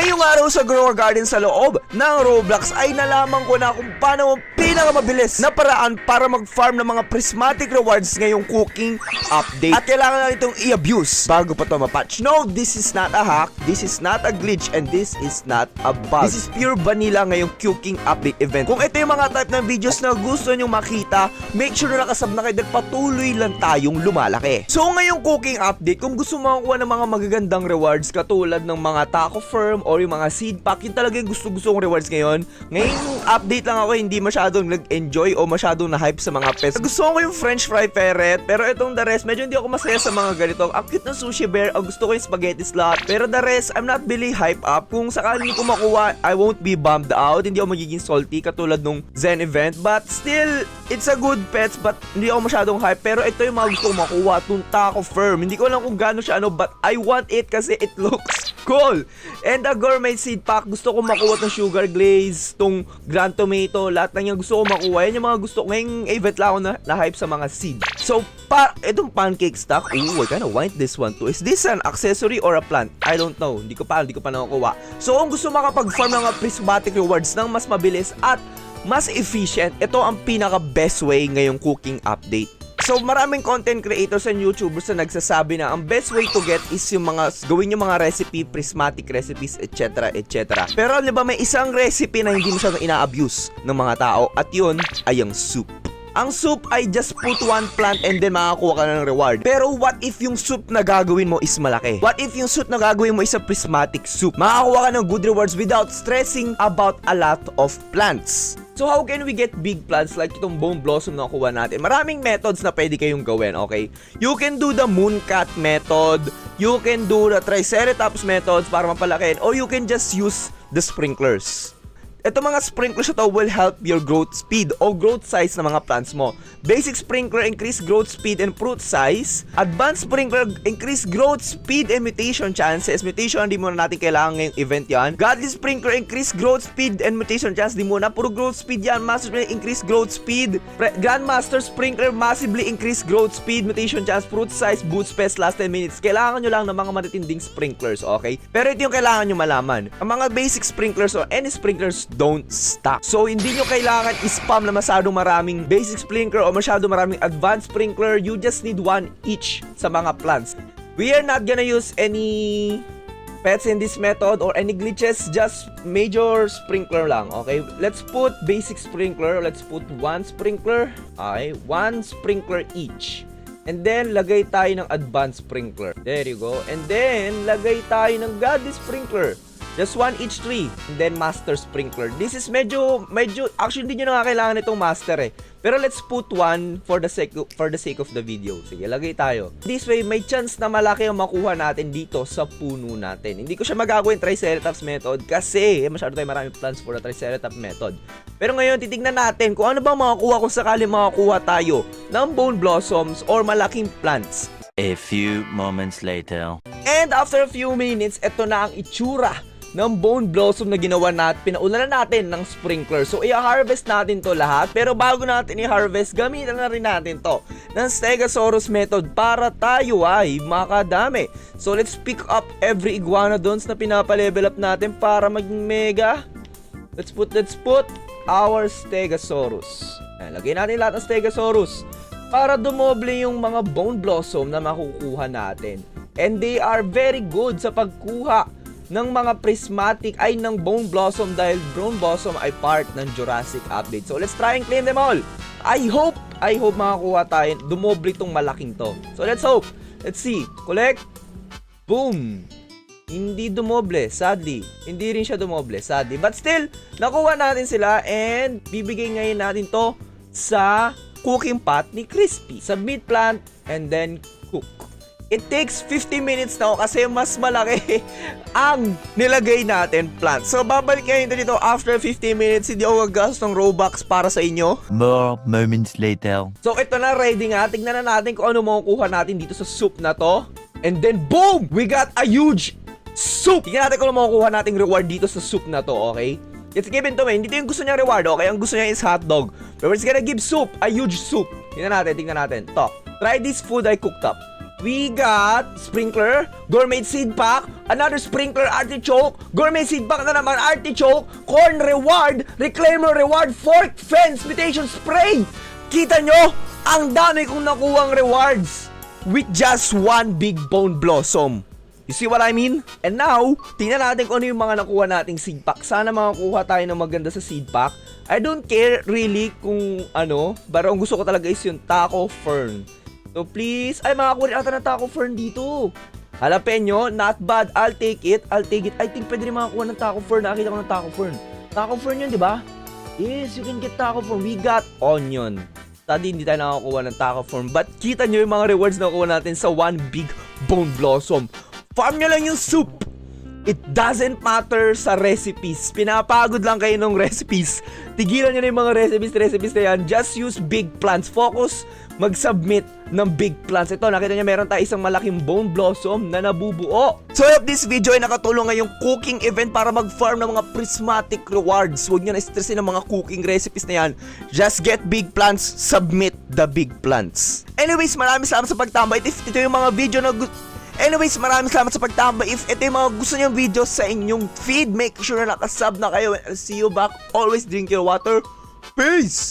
Ngayong araw sa Grower Garden sa loob ng Roblox ay nalaman ko na kung paano ang pinakamabilis na paraan para mag-farm ng mga prismatic rewards ngayong cooking update. At kailangan na itong i-abuse bago pa to mapatch. No, this is not a hack, this is not a glitch, and this is not a bug. This is pure vanilla ngayong cooking update event. Kung ito yung mga type ng videos na gusto nyo makita, make sure na nakasab na kayo dahil patuloy lang tayong lumalaki. So ngayong cooking update, kung gusto mo makuha ng mga magagandang rewards katulad ng mga taco firm or yung mga seed pack, yung gusto-gusto kong rewards ngayon. Ngayong update lang ako, hindi masyadong nag-enjoy o masyadong na-hype sa mga pets. Gusto ko yung french fry ferret, pero itong the rest, medyo hindi ako masaya sa mga ganito. Ang cute ng sushi bear, ang gusto ko yung spaghetti slot. Pero the rest, I'm not really hype up. Kung sakaling ko makuha, I won't be bummed out. Hindi ako magiging salty katulad nung Zen event. But still, it's a good pets but hindi ako masyadong hype. Pero ito yung mga gusto ko makuha, itong taco firm. Hindi ko alam kung gaano siya ano, but I want it kasi it looks cool. And the gourmet seed pack, gusto ko makuha tong sugar glaze, tong grand tomato, lahat ng yan gusto ko makuha. Yan yung mga gusto ko. Ngayong event lang ako na, na hype sa mga seed. So, pa, itong pancake stock, ooh, I kinda want this one too. Is this an accessory or a plant? I don't know. Hindi ko pa, hindi ko pa nakukuha. So, kung gusto makapag-farm ng prismatic rewards ng mas mabilis at mas efficient, ito ang pinaka best way ngayong cooking update. So maraming content creators and YouTubers na nagsasabi na ang best way to get is yung mga gawin yung mga recipe, prismatic recipes, etc. etc. Pero alam ba may isang recipe na hindi masyadong ina-abuse ng mga tao at yun ay ang soup. Ang soup ay just put one plant and then makakuha ka na ng reward. Pero what if yung soup na gagawin mo is malaki? What if yung soup na gagawin mo is a prismatic soup? Makakuha ka ng good rewards without stressing about a lot of plants. So how can we get big plants like itong bone blossom na kuha natin? Maraming methods na pwede kayong gawin, okay? You can do the mooncat method, you can do the triceratops methods para mapalakin, or you can just use the sprinklers. Ito mga sprinklers na to will help your growth speed o growth size ng mga plants mo. Basic sprinkler increase growth speed and fruit size. Advanced sprinkler increase growth speed and mutation chances. Mutation hindi muna natin kailangan ngayong event yan. Godly sprinkler increase growth speed and mutation chance. Di muna puro growth speed yan. Master sprinkler increase growth speed. Pre- Grandmaster sprinkler massively increase growth speed, mutation chance, fruit size, boot space last 10 minutes. Kailangan nyo lang ng mga matitinding sprinklers, okay? Pero ito yung kailangan nyo malaman. Ang mga basic sprinklers or any sprinklers don't stop. So, hindi nyo kailangan i-spam na masyadong maraming basic sprinkler o masyadong maraming advanced sprinkler. You just need one each sa mga plants. We are not gonna use any pets in this method or any glitches, just major sprinkler lang, okay? Let's put basic sprinkler. Let's put one sprinkler. Okay, one sprinkler each. And then, lagay tayo ng advanced sprinkler. There you go. And then, lagay tayo ng godly sprinkler. Just one each tree. And then, master sprinkler. This is medyo, medyo, actually, hindi nyo na nga kailangan itong master eh. Pero let's put one for the sake of, for the sake of the video. Sige, lagay tayo. This way, may chance na malaki ang makuha natin dito sa puno natin. Hindi ko siya magagawin Triceratops method kasi masyado tayo maraming plants for the Triceratops method. Pero ngayon, titignan natin kung ano ba makakuha kung sakali makakuha tayo ng bone blossoms or malaking plants. A few moments later. And after a few minutes, ito na ang itsura ng bone blossom na ginawa natin. Pinauna na natin ng sprinkler. So, i-harvest natin to lahat. Pero bago natin i-harvest, gamitan na rin natin to ng Stegosaurus method para tayo ay makadami. So, let's pick up every iguanodons na pinapalevel up natin para maging mega. Let's put, let's put our Stegosaurus. Lagay natin lahat ng Stegosaurus para dumoble yung mga bone blossom na makukuha natin. And they are very good sa pagkuha ng mga prismatic ay ng bone blossom dahil bone blossom ay part ng Jurassic update. So let's try and claim them all. I hope, I hope makakuha tayo. Dumoble tong malaking to. So let's hope. Let's see. Collect. Boom. Hindi dumoble, sadly. Hindi rin siya dumoble, sadly. But still, nakuha natin sila and bibigay ngayon natin to sa cooking pot ni Crispy. Submit plant and then cook. It takes 50 minutes na kasi mas malaki ang nilagay natin plant. So babalik ngayon dito after 50 minutes, hindi ako gagas ng Robux para sa inyo. More moments later. So ito na, ready nga. Tignan na natin kung ano makukuha natin dito sa soup na to. And then boom! We got a huge soup! Tignan natin kung ano makukuha nating reward dito sa soup na to, okay? It's given to me. Hindi ito yung gusto niya reward, okay? Ang gusto niya is hotdog. But we're gonna give soup, a huge soup. Tignan natin, tignan natin. To. Try this food I cooked up. We got sprinkler, gourmet seed pack, another sprinkler artichoke, gourmet seed pack na naman artichoke, corn reward, reclaimer reward, fork fence, mutation spray. Kita nyo, ang dami kong nakuhang rewards with just one big bone blossom. You see what I mean? And now, tingnan natin kung ano yung mga nakuha nating seed pack. Sana makakuha tayo ng maganda sa seed pack. I don't care really kung ano, pero ang gusto ko talaga is yung taco fern. So please, ay makakuha rin ata ng taco fern dito. Jalapeno, not bad. I'll take it. I'll take it. I think pwede rin makakuha ng taco fern. Nakakita ko ng taco fern. Taco fern yun, di ba? Yes, you can get taco fern. We got onion. Tadi hindi tayo nakakuha ng taco fern. But kita nyo yung mga rewards na nakuha natin sa one big bone blossom. Farm nyo lang yung soup. It doesn't matter sa recipes. Pinapagod lang kayo ng recipes. Tigilan nyo na yung mga recipes, recipes na yan. Just use big plants. Focus mag-submit ng big plants. Ito, nakita nyo meron tayo isang malaking bone blossom na nabubuo. So, I hope this video ay nakatulong ngayong cooking event para mag-farm ng mga prismatic rewards. Huwag nyo na stressin ang mga cooking recipes na yan. Just get big plants, submit the big plants. Anyways, maraming salamat sa pagtambay. If ito yung mga video na gusto Anyways, maraming salamat sa pagtambay. If ito yung mga gusto niyong video sa inyong feed, make sure na nakasub na kayo. And I'll see you back. Always drink your water. Peace!